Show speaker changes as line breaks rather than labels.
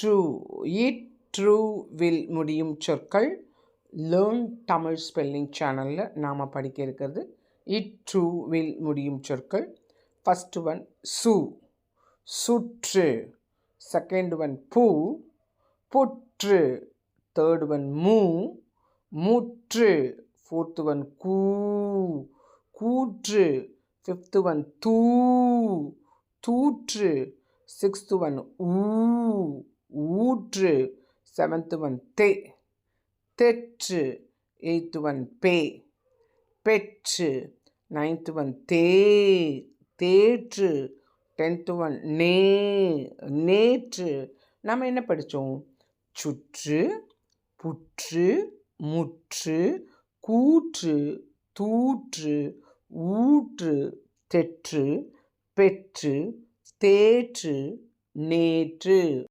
True E true will முடியும் சொற்கள். Learn Tamil spelling சேனலில் நாம் படிக்க இருக்கிறது. இட்ருவில் முடியும் சொற்கள். ஃபஸ்ட்டு ஒன் சு. சுற்று. செகண்ட் ஒன் பூ. புற்று. தேர்ட் ஒன் மூ. முற்று. ஃபோர்த்து ஒன் கூ. கூற்று. ஃபிஃப்த்து ஒன் தூ. தூற்று. சிக்ஸ்த்து ஒன் ஊ. கூற்று செவன்த் ஒன் தே தெற்று எயித்து ஒன் பே பெற்று நைன்த்து ஒன் தே தேற்று டென்த்து ஒன் நே நேற்று. நம்ம என்ன படித்தோம் சுற்று புற்று முற்று கூற்று தூற்று ஊற்று தெற்று பெற்று தேற்று நேற்று.